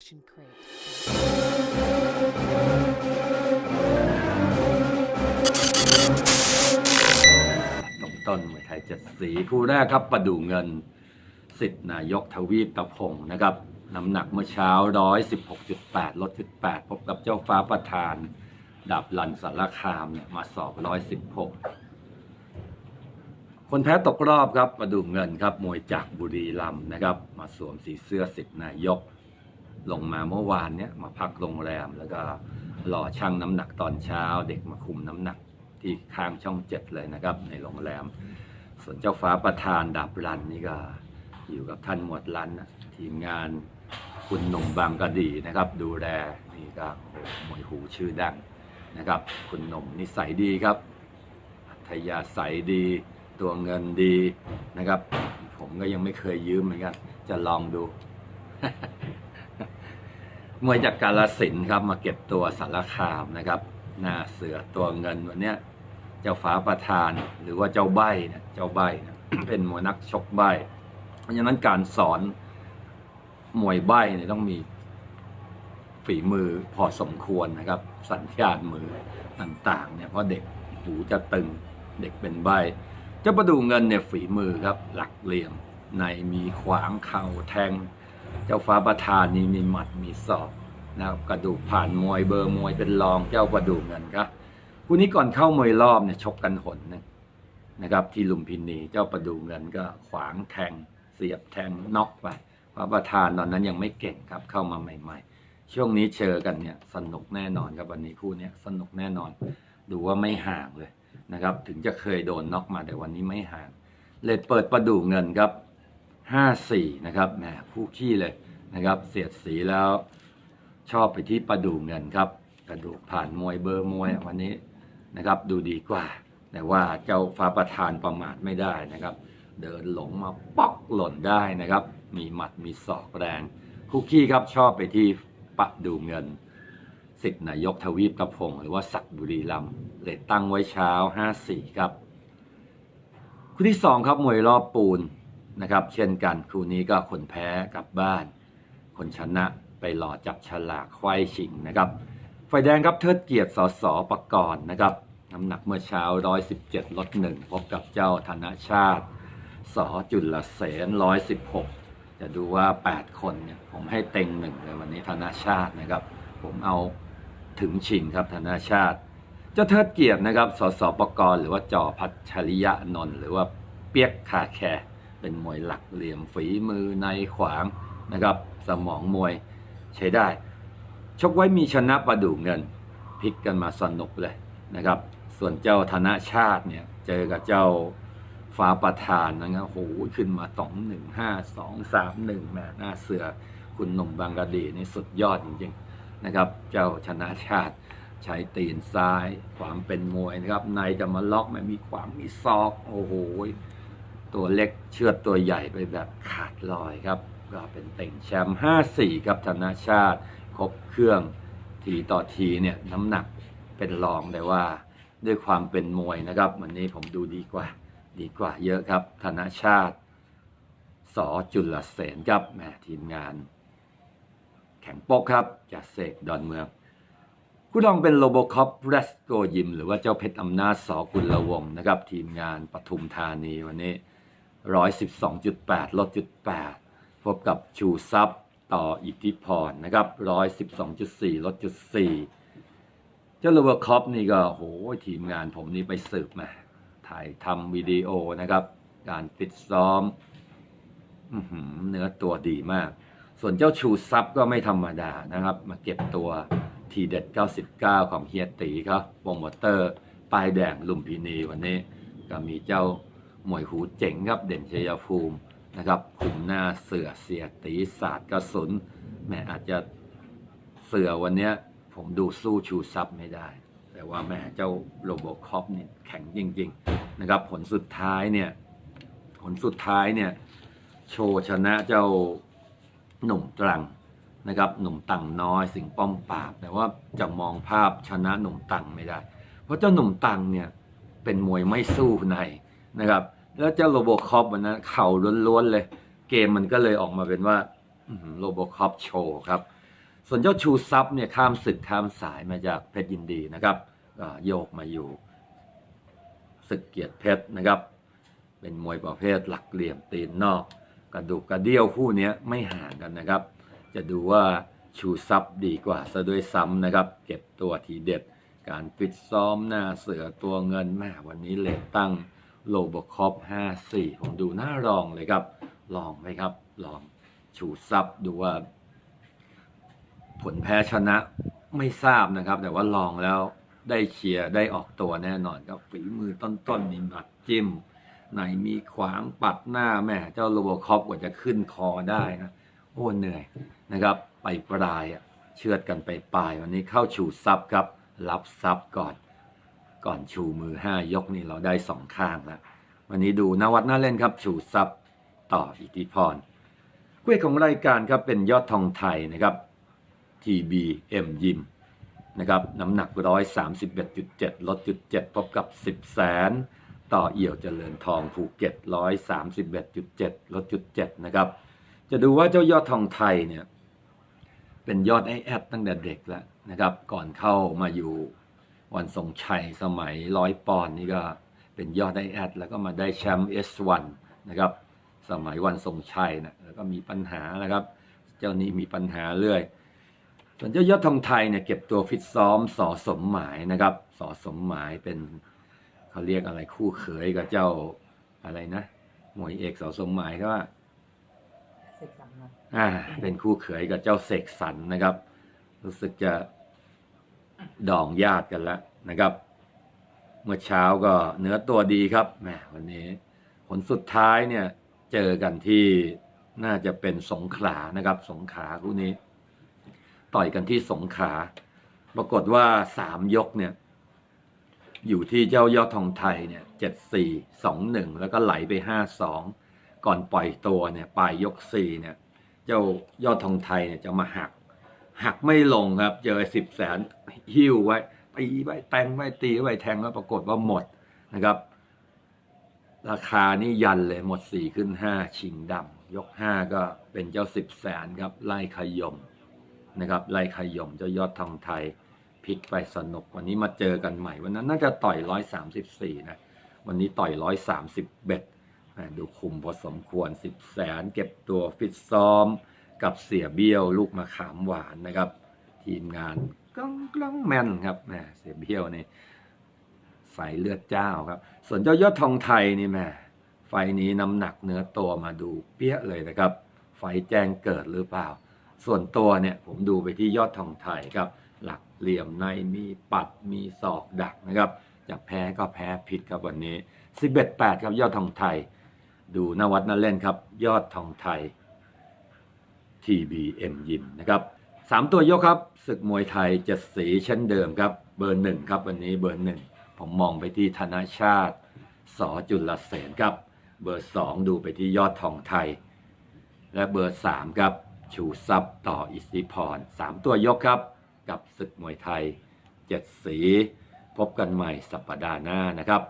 Action Crate. ตบต้นมวยไทยเจ็ดสีคู่แรกครับประดูเงินสิทธินายกทวีปตะพงนะครับน้ำหนักเมื่อเช้า 116.8 ลดจุด8พบกับเจ้าฟ้าประธาน ดับลันสารคามเนี่ยมาสอบ 116 คนแพ้ตกรอบครับประดูเงินครับมวยจากบุรีรัมย์นะครับ มาสวมสีเสื้อสิทธินายก ลงมาเมื่อวานเนี่ยมาพักโรงแรม แล้วก็รอชั่งน้ำหนักตอนเช้า เด็กมาคุมน้ำหนักที่ข้างช่องเจ็ดเลยนะครับ ในโรงแรม ส่วนเจ้าฟ้าประธานดาบรันนี่ก็อยู่กับท่านหมวดรันนะทีมงานคุณหนุ่มบางกะดีนะครับ ดูแลนี่ก็โอ้โหมวยหูชื่อดังนะครับ คุณหนุ่มนิสัยดีครับอัธยาศัยดีตัวเงินดีนะครับ ผมก็ยังไม่เคยยืมเหมือนกัน จะลองดู มวยจากกาลสินครับมาเก็บตัวสารคามนะครับหน้าเสือตัวเงินวันเนี้ยเจ้าฟ้าประธานหรือว่าเจ้าใบเนี่ยเจ้าใบเเป็นมวยนักชกใบเพราะฉะนั้นการสอนมวยใบเนี่ยต้องมีฝีมือพอสมควรนะครับ สัญญาณมือต่างๆเนี่ยเพราะเด็กหูจะตึงเด็กเป็นใบเจ้าประดูเงินเนี่ยฝีมือครับ หลักเหลี่ยมในมีขวางเข่าแทง เจ้าฟ้าประธานนี่มีหมัดมีศอกนะครับกระดูกผ่านมวยเบอร์มวยเป็นรองเจ้าประดูเงินครับคู่นี้ก่อนเข้ามวยรอบเนี่ยชกกันหนนึงนะครับ ที่ลุมพินีเจ้าประดูเงินก็ขวางแทง เสียบแทงน็อกไปพระประธานตอนนั้นยังไม่เก่งครับเข้ามาใหม่ ๆ ช่วงนี้เจอกันเนี่ยสนุกแน่นอนครับวันนี้คู่นี้สนุกแน่นอน ดูว่าไม่ห่างเลยนะครับ ถึงจะเคยโดนน็อกมาแต่วันนี้ไม่ห่างเลยเปิดประดูเงินครับ ห้าสี่นะครับแหมผู้ขี้เลยนะครับ เสียดสีแล้วชอบไปที่ประดูเงินครับกระดูกผ่านมวยเบอร์มวยวันนี้นะครับดูดีกว่า แต่ว่าเจ้าฟ้าประธานประมาทไม่ได้นะครับ เดินหลงมาป๊อกหล่นได้นะครับ มีหมัดมีศอกแรงคู่ขี้ครับชอบไปที่ประดูเงินสิทธินายกทวีปกระพงหรือว่าศักดิ์บุรีรัมย์เลยตั้งไว้เช้า 5-4 ครับ คู่ที่ 2 ครับมวยรอบปูน นะครับ เช่นกันคู่นี้ก็คนแพ้กลับบ้าน คนชนะไปหล่อจับฉลากไขว้ชิงนะครับไฟแดงครับเทิดเกียรติสสประกรณ์นะครับน้ำหนักเมื่อเช้า 117ลดหนึ่งพบกับเจ้าธนชาติสจุลเสน116 จะดูว่า 8 คนเนี่ยผมให้เต็งหนึ่งเลยวันนี้ธนชาตินะครับ ผมเอาถึงชิงครับธนชาติ เจ้าเทิดเกียรตินะครับสสประกรหรือว่าจอพัชริยะนนท์หรือว่าเปียกคาแคร์ เป็นมวยหลักเหลี่ยมฝีมือในขวางนะครับ สมองมวยใช้ได้ ชกไว้มีชนะประดูเงินพลิกกันมาสนุกเลยนะครับ ส่วนเจ้าธนชาติเนี่ยเจอกับเจ้าฟ้าประธานนะครับโอ้โหขึ้นมาสองหนึ่งห้าสองสามหนึ่งแม่หน้าเสือคุณหนุ่มบางกะดีนี่สุดยอดจริงๆนะครับ เจ้าชนะชาติใช้ตีนซ้าย ความเป็นมวยนะครับในจะมาล็อกไม่มีความมีซอก โอ้โห ตัวเล็กเชือดตัวใหญ่ไปแบบขาดลอยครับ ก็เป็นเต่งแชมป์5-4 ครับธนาชาติ ครบเครื่องทีต่อทีเนี่ยน้ำหนักเป็นรองแต่ว่า ด้วยความเป็นมวยนะครับ วันนี้ผมดูดีกว่า ดีกว่าเยอะครับธนาชาติสอจุลเสนครับแหมทีมงาน แข่งโป๊กครับจากเสกดอนเมืองผู้ดองเป็นโลโบคอปเรสโกยิม หรือว่าเจ้าเพชรอำนาจสอกุลวงนะครับ ทีมงานปทุมธานีวันนี้ 112.8 ลดจุด8พบกับชูซับต่ออิทธิพรนะครับ 112.4 ลดจุด4เจ้าลโบคอปนี่ก็โหทีมงานผมนี่ไปสืบมา ถ่ายทำวิดีโอนะครับ การฟิตซ้อมเนื้อตัวดีมาก ส่วนเจ้าชูซับก็ไม่ธรรมดานะครับ มาเก็บตัวทีเด็ด 99 ของเฮียตีครับโปรโมเตอร์ป้ายแดงลุมพินีวันนี้ ก็มีเจ้า มวยหูเจ๋งครับเด่นชัยภูมินะครับคุมหน้าเสือเสียตีศาสตร์กระสุนแม่อาจจะเสือวันนี้ผมดูสู้ชูซับไม่ได้ แต่ว่าแม่เจ้าโรโบคอปนี่แข็งจริง ๆ นะครับ ผลสุดท้ายเนี่ยผลสุดท้ายเนี่ยโชว์ชนะเจ้าหนุ่มตรังนะครับหนุ่มตังน้อยสิงป้อมปราบ แต่ว่าจะมองภาพชนะหนุ่มตังไม่ได้ เพราะเจ้าหนุ่มตังเนี่ยเป็นมวยไม่สู้ในนะครับ แล้วเจ้าโรโบคอปวันนั้นเข่าล้วนๆเลย เกมมันก็เลยออกมาเป็นว่าโรโบคอปโชว์ครับ ส่วนเจ้าชูซับเนี่ยข้ามศึกข้ามสายมาจากเพชรยินดีนะครับโยกมาอยู่ศึกเกียรติเพชรนะครับ เป็นมวยประเภทหลักเหลี่ยมตีนนอก กระดูกกระเดี่ยวคู่นี้ไม่ห่างกันนะครับ จะดูว่าชูซับดีกว่าซะด้วยซ้ำนะครับ เก็บตัวทีเด็ด การฟิตซ้อมหน้าเสือตัวเงินแม่วันนี้เลตตั้ง โลบคอป54 ผมดูน่ารองเลยครับ ลองไหมครับ ลองชูซับดูว่า ผลแพ้ชนะไม่ทราบนะครับ แต่ว่าลองแล้วได้เชียร์ได้ออกตัวแน่นอนครับฝีมือต้นๆมีหมัดจิ้มไหนมีขวางปัดหน้าแม่เจ้าโลโบคอปกว่าจะขึ้นคอได้นะโอ้เหนื่อยนะครับ ไปปลายเชือดกันไปปลายวันนี้เข้าชูซับครับ รับซับก่อน ก่อนชูมือห้ายกนี่เราได้สองข้างแล้ววันนี้ดูนวัดน่าเล่นครับ ชูซับต่ออิทธิพรกุ้ยของรายการครับเป็นยอดทองไทยนะครับ TBM ยิมนะครับน้ำหนัก 131.7 ลดจุด7พบกับ 10 แสน ต่อเอี่ยวเจริญทองภูเก็ต 131.7 ลดจุด7นะครับ จะดูว่าเจ้ายอดทองไทยเนี่ยเป็นยอดไอแอดตั้งแต่เด็กแล้วนะครับ ก่อนเข้ามาอยู่ วันทรงชัยสมัยร้อยปอนด์นี่ก็เป็นยอดไอแอดแล้วก็มาได้แชมป์ S1 นะครับ สมัยวันทรงชัยนะแล้วก็มีปัญหานะครับ เจ้านี้มีปัญหาเรื่อย ส่วนเจ้ายอดทองไทยเนี่ยเก็บตัวฟิตซ้อมสอสมหมายนะครับสอสมหมายเป็นเขาเรียกอะไรคู่เขยกับเจ้าอะไรนะมวยเอกสอสมหมายก็ว่าเสกสรรนะอ่าเป็นคู่เขยกับเจ้าเสกสรรนะครับ รู้สึกจะ ดองญาติกันแล้วนะครับ เมื่อเช้าก็เนื้อตัวดีครับแหมวันนี้ ผลสุดท้ายเนี่ยเจอกันที่น่าจะเป็นสงขลานะครับ สงขาคู่นี้ ต่อยกันที่สงขา ปรากฏว่าสามยกเนี่ย อยู่ที่เจ้ายอดทองไทยเนี่ยเจ็ดสี่สองหนึ่งแล้วก็ไหลไปห้าสองก่อนปล่อยตัวเนี่ยปลายยกสี่เนี่ย เจ้ายอดทองไทยเนี่ยจะมาหัก หักไม่ลงครับ เจอสิบแสน หิ้วไว้ตีไว้แทงไว้ตีไว้แทงแล้วปรากฏว่าหมดนะครับ ราคานี่ยันเลยหมดสี่ขึ้นห้าชิงดำยกห้าก็เป็นเจ้าสิบแสนครับไล่ขยมนะครับไล่ขยมเจ้ายอดทองไทยพลิกไปสนุกวันนี้มาเจอกันใหม่ วันนั้นน่าจะต่อยร้อยสามสิบสี่นะวันนี้ต่อยร้อยสามสิบเบ็ดดูคุมพอสมควรสิบแสนเก็บตัวฟิตซ้อมกับเสียเบี้ยวลูกมะขามหวานนะครับ ทีมงาน กล้องกล้องแมนครับแหมเสียเบี้ยวนี่ใส่เลือดเจ้าครับ ส่วนเจ้ายอดทองไทยนี่แหม่ไฟนี้น้ำหนักเนื้อตัวมาดูเปี้ยเลยนะครับ ไฟแจ้งเกิดหรือเปล่า ส่วนตัวเนี่ยผมดูไปที่ยอดทองไทยครับ หลักเหลี่ยมในมีปัดมีศอกดักนะครับจะแพ้ก็แพ้ผิดครับวันนี้ 11 8 ครับยอดทองไทย ดูนวัดนั่นเล่นครับ ยอดทองไทย TBM ยิมนะครับ สามตัวยกครับศึกมวยไทยเจ็ดสีเช่นเดิมครับ เบอร์หนึ่งครับ วันนี้เบอร์หนึ่งผมมองไปที่ธนชาติสอจุลเสนครับ เบอร์สองดูไปที่ยอดทองไทย และเบอร์สามครับ ชูซับต่ออิสิพรสามตัวยกครับ กับศึกมวยไทยเจ็ดสี พบกันใหม่สัปดาห์หน้านะครับ